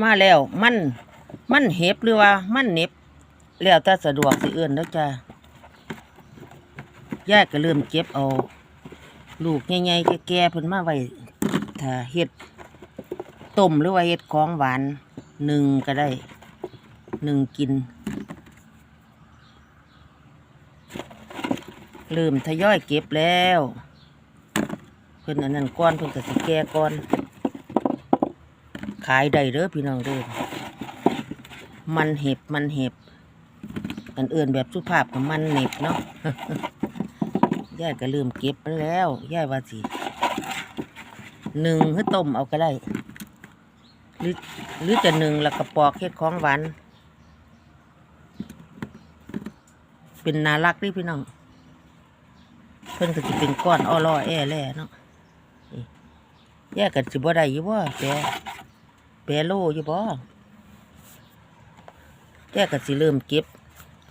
มาแล้ว มันมันเห็บหรือว่ามันเน็บ แล้วแต่สะดวกสิเอื่นแล้วจ้ะยายก็เริ่มเก็บเอา ลูกใหญ่ๆแก่ๆเพิ่นมาไว้ถ้าเฮ็ดต้มหรือว่าเฮ็ดของหวานหนึ่งก็ได้หนึ่งกิน เริ่มทยอยเก็บแล้ว เพิ่นอันนั้นก้อนเพิ่นก็สิแก่ก้อน ขายได้เด้อพี่น้องเด้อมันเห็บมันเห็บกันเอื่นแบบสุภาพกับมันเห็บเนาะยายก็ลืมเก็บมันแล้วยายว่าสิหนึ่งให้ต้มเอาก็ได้ หรือหรือจะหนึ่งแล้วก็ปอกเฮ็ดของหวานเป็นนารักดิพี่น้อง เพิ่นก็สิเป็นก้อนอ้อล่อแอ่แล่เนาะแยกกันสิบ่ได้ยู่บ่แปร แปรโลอยู่บ่แยกกันสิเริ่มเก็บ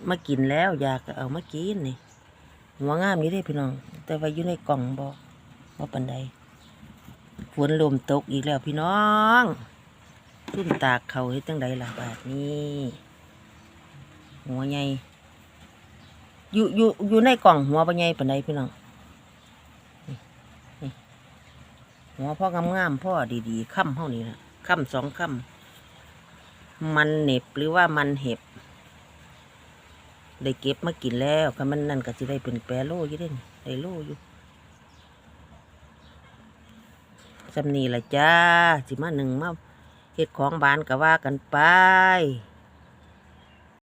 มากินแล้ว อยากเอามากินนี่หัวงามอยู่เด้พี่น้อง แต่ว่าอยู่ในกล่องบ่ว่าปันใดฝนลมตกอีกแล้วพี่น้องทุ่นตากเขาเฮ็ดจังใดล่ะบาดนี้หัวใหญ่อยู่อยู่อยู่ในกล่องหัวบ่ใหญ่ปานใดพี่น้องหัวพ่องามๆพ่อดีๆค่ำเฮานี่ล่ะ ค่ำสองค่ำมันเหน็บหรือว่ามันเห็บ ได้เก็บมากินแล้วค่ะมันนั่นก็จะได้เป็นแปรโลอยู่เด่นได้โลอยู่สำนีละจ้าสิมาหนึ่งมาเฮ็ดของบานก็ว่ากันไป